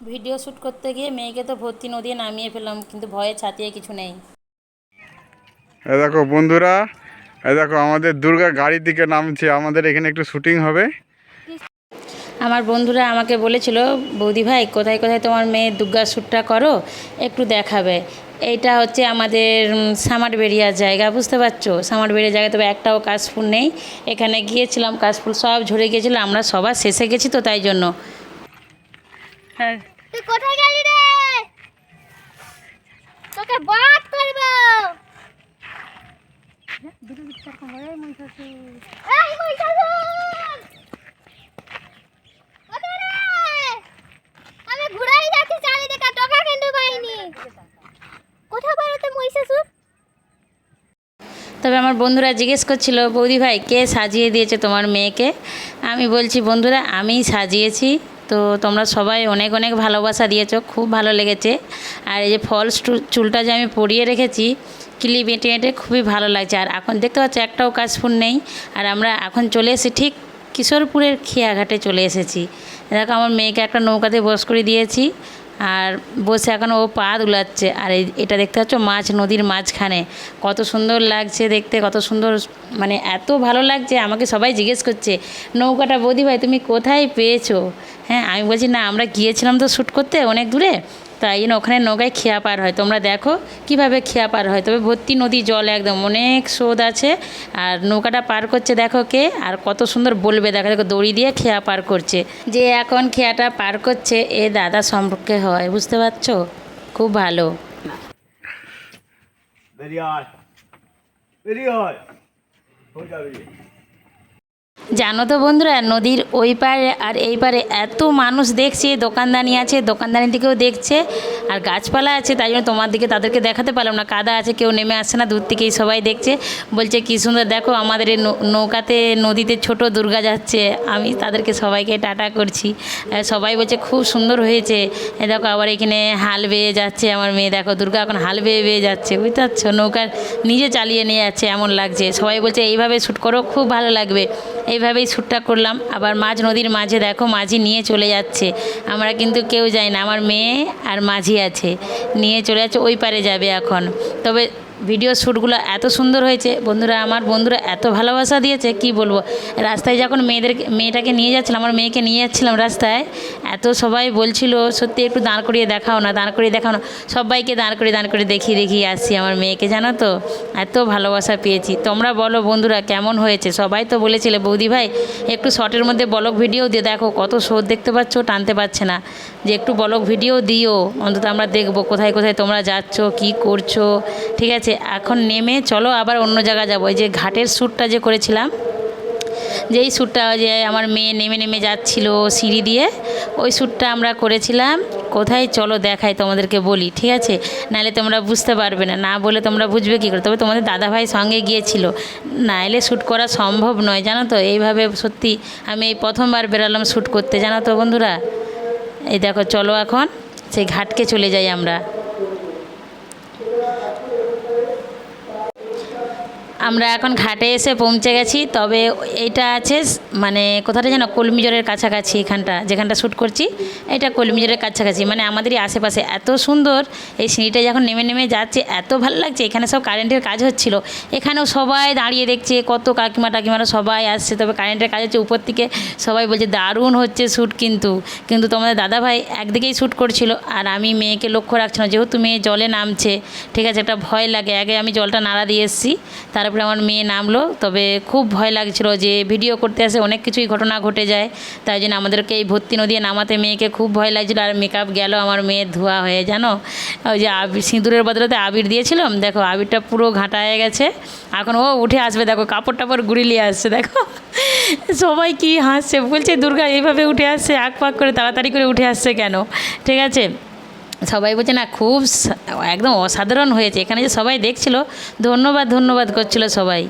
Video shoot করতে গিয়ে মেয়েকে তো ভর্তি নদীয়ে নামিয়ে ফেললাম কিন্তু ভয়ে ছাতিয়ে কিছু নেই। দেখো বন্ধুরা দেখো আমাদের দুর্গা গাড়ির দিকে নামছে আমাদের এখানে একটু শুটিং হবে। আমার বন্ধুরা আমাকে বলেছিল বৌদি ভাই কোথায় কোথায় তোমার মেয়ে দুর্গা শ্যুটটা করো? একটু দেখাবে। এইটা হচ্ছে আমাদের উম, সামারবেড়িয়ার জায়গা বুঝতে পারছ? সামারবেড়িয়ার জায়গায় তবে একটাও কাশফুল নেই। এখানে গিয়েছিলাম কাশফুল সব ঝরে গিয়েছিল আমরা সবার শেষে গেছি তো তাই জন্য। হ্যাঁ। তুই কোথায় গেলি রে? তোকে বাদ করব। এই মহিষাসুর! কোথায় রে? আমি ঘুরেই যাচ্ছি চারিদিকে টাকা কিন্তু পাইনি। কোথায় বেরোতে মহিষাসুর? তবে আমার বন্ধুরা জিজ্ঞেস করছিল বৌদি ভাই কে সাজিয়ে দিয়েছে তোমার মেয়েকে? আমি বলছি বন্ধুরা আমিই সাজিয়েছি। তো তোমরা সবাই অনেক অনেক ভালোবাসা দিয়েছ, খুব ভালো লেগেছে। আর এই যে ফলস চুলটা যে আমি পরিয়ে রেখেছি ক্লিপ এঁটে এঁটে খুবই ভালো লাগছে। আর এখন দেখতে পাচ্ছি একটাও কাশফুল নেই। আর আমরা এখন চলে এসেছি, ঠিক কিশোরপুরের খেয়াঘাটে চলে এসেছি। দেখো, আমার মেয়েকে একটা নৌকাতে বস করে দিয়েছি। আর বসে এখন ও পা দুলাচ্ছে। আর এটা দেখতে পাচ্ছ? মাছ নদীর মাঝখানে। কত সুন্দর লাগছে দেখতে, কত সুন্দর মানে এত ভালো লাগছে। আমাকে সবাই জিজ্ঞেস করছে, নৌকাটা বৌদি ভাই, তুমি কোথায় পেয়েছ? হ্যাঁ আমি বলছি, না, আমরা গিয়েছিলাম তো শ্যুট করতে অনেক দূরে। তাই জন্য ওখানে নৌকায় খেয়া পার হয়। তোমরা দেখো কীভাবে খেয়া পার হয়। তবে ভর্তি নদী জল একদম অনেক স্রোত আছে। আর নৌকাটা পার করছে দেখো কে, আর কত সুন্দর বলবে। দেখো দেখো, দড়ি দিয়ে খেয়া পার করছে। যে এখন খেয়াটা পার করছে, এ দাদা সম্পর্কে হয়, বুঝতে পারছ? খুব ভালো। আয়। হয়ে যাবে। জানো তো বন্ধুরা, নদীর ওই পারে আর এই পারে এত মানুষ দেখছে, দোকানদানি আছে দোকানদানি থেকেও দেখছে। আর গাছপালা আছে, তাই জন্য তোমার দিকে তাদেরকে দেখাতে পারলাম না। কাদা আছে, কেউ নেমে আসছে না, দূর থেকেই সবাই দেখছে। বলছে, কী সুন্দর, দেখো আমাদের এই নৌকাতে, নদীতে ছোট দুর্গা যাচ্ছে। আমি তাদেরকে সবাইকে টাটা করছি। সবাই বলছে, খুব সুন্দর হয়েছে। দেখো, আবার এখানে হাল বেয়ে যাচ্ছে আমার মেয়ে। দেখো, দুর্গা এখন হাল বেয়ে বেয়ে যাচ্ছে। বুঝতে পারছ? নৌকা নিজে চালিয়ে নিয়ে যাচ্ছে, এমন লাগছে। সবাই বলছে, এইভাবে শ্যুট করো, খুব ভালো লাগবে। এইভাবেই শ্যুটটা করলাম। আবার মাঝ নদীর মাঝে দেখো, মাঝি নিয়ে চলে যাচ্ছে। আমরা কিন্তু কেউ যাই না। আমার মেয়ে আর মাঝি আছে। নিয়ে চলে যাচ্ছে ওই পারে যাবে এখন। তবে ভিডিও শ্যুটগুলো এত সুন্দর হয়েছে। বন্ধুরা, আমার বন্ধুরা এত ভালোবাসা দিয়েছে, কি বলব? রাস্তায় যখন মেয়েদেরকে মেয়েটাকে নিয়ে যাচ্ছিলাম, আমার মেয়েকে নিয়ে যাচ্ছিলাম রাস্তায়, এত সবাই বলছিল, সত্যি একটু দাঁড় করিয়ে দেখাও না, দাঁড় করিয়ে দেখাও না। সবাইকে দাঁড় করিয়ে দাঁড় করিয়ে দেখিয়ে দেখিয়ে আসছি আমার মেয়েকে, জানো তো? এত ভালোবাসা পেয়েছি। তোমরা বলো বন্ধুরা, কেমন হয়েছে? সবাই তো বলেছিলে, বৌদি ভাই, একটু শর্টের মধ্যে বলক ভিডিও দিয়ে দেখো, কত শোধ দেখতে পাচ্ছ, টানতে পারছে না। যে একটু বলক ভিডিও দিও, অন্তত আমরা দেখব কোথায় কোথায় তোমরা যাচ্ছ, কি করছ, ঠিক আছে? এখন নেমে চলো, আবার অন্য জায়গায় যাব। যে ঘাটের শ্যুটটা যে করেছিলাম, যেই শ্যুটটা যে আমার মেয়ে নেমে নেমে যাচ্ছিল সিঁড়ি দিয়ে, ওই শ্যুটটা আমরা করেছিলাম। কোথায়? চলো দেখাই তোমাদেরকে বলি, ঠিক আছে? নাহলে তোমরা বুঝতে পারবে না না বলে তোমরা বুঝবে কী করে? তবে তোমাদের দাদাভাই সঙ্গে গিয়েছিল। না এলে শ্যুট করা সম্ভব নয়, জানো তো? এইভাবে সত্যি আমি এই প্রথমবার বেরালাম শ্যুট করতে, জানো তো বন্ধুরা? এই দেখো, চলো এখন সেই ঘাটকে চলে যাই আমরা। আমরা এখন ঘাটে এসে পৌঁছে গেছি, তবে এটা আছে মানে কোথাটা যেন কলমিজরের কাছাকাছি এখানটা, যেখানটা শ্যুট করছি, এটা কলমিজরের কাছাকাছি মানে আমাদেরই আশেপাশে। এত সুন্দর এই সিঁড়িটা যখন নেমে নেমে যাচ্ছে, এত ভালো লাগছে, এখানে সব কারেন্টের কাজ হচ্ছিল। এখানেও সবাই দাঁড়িয়ে দেখছে, কত কাকিমা টাকিমারা সবাই আসছে, তবে কারেন্টের কাজ হচ্ছে উপর থেকে সবাই বলছে, দারুণ হচ্ছে শ্যুট কিন্তু। কিন্তু তোমাদের দাদাভাই একদিকেই শ্যুট করছিল, আর আমি মেয়েকে লক্ষ্য রাখছিলাম যেহেতু মেয়ে জলে নামছে, ঠিক আছে, একটা ভয় লাগে, আগে আমি জলটা নাড়া দিয়ে এসেছি, তারপরে আমার মেয়ে নামলো, তবে খুব ভয় লাগছিল যে ভিডিও করতে আসে অনেক কিছুই ঘটনা ঘটে যায়, তাই জন্য আমাদেরকে এই ভর্তি নদীয়ে নামাতে মেয়েকে খুব ভয় লাগছিল আর মেকআপ গেল আমার মেয়ের ধোয়া হয়ে, জানো? ওই যে আবির সিঁদুরের বদলাতে আবির দিয়েছিলাম, দেখো আবিরটা পুরো ঘাঁটা হয়ে গেছে, এখন ও উঠে আসবে, দেখো কাপড় টাপড় গুড়িলিয়ে আসছে, দেখো? সবাই কি হাসছে, বলছে, দুর্গা এইভাবে উঠে আসছে আক পাক করে তাড়াতাড়ি করে উঠে আসছে কেন? ঠিক আছে? সবাই বলছে, না, খুব একদম অসাধারণ হয়েছে। এখানে যে সবাই দেখছিল, ধন্যবাদ ধন্যবাদ করছিল সবাই।